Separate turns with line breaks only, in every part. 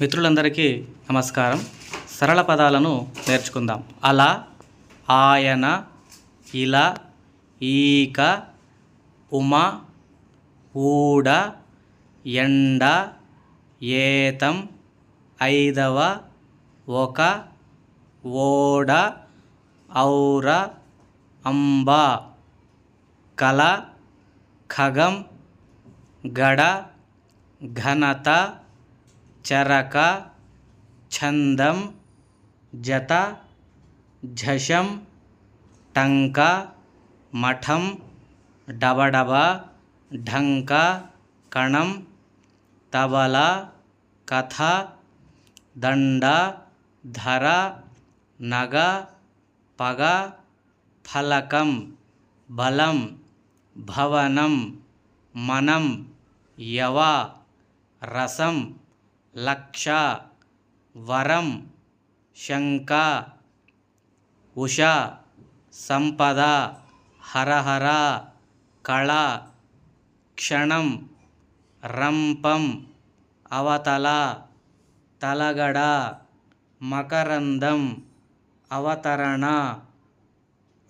మిత్రులందరికీ నమస్కారం. సరళ పదాలను నేర్చుకుందాం. అలా ఆయన ఇలా ఈక ఉమ ఊడ ఎండ ఏతం ఐదవ ఒక ఓడ ఔర అంబ కల ఖగం గడ ఘనత चरक, छंदम, जत झषम टंक, मठम, डबडब, ढंक, कणम, तबला, कथा, दंड, धरा, नग, पग, फलकम, बलम, भवनम, मनम, यवा, रसम లక్ష వరం శంక ఉష సంపద హరహర కళ క్షణం రంపం అవతల తలగడ మకరందం అవతరణ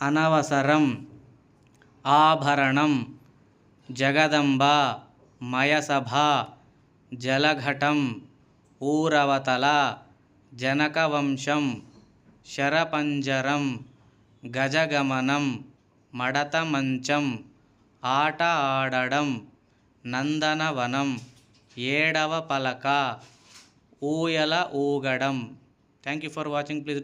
అనవసరం ఆభరణం జగదంబ మయసభ జలఘటం ఊరవతల జనకవంశం శరపంజరం గజగమనం మడత మంచం ఆట ఆడడం నందనవనం ఏడవ పలక ఊయల ఊగడం. Thank you for watching please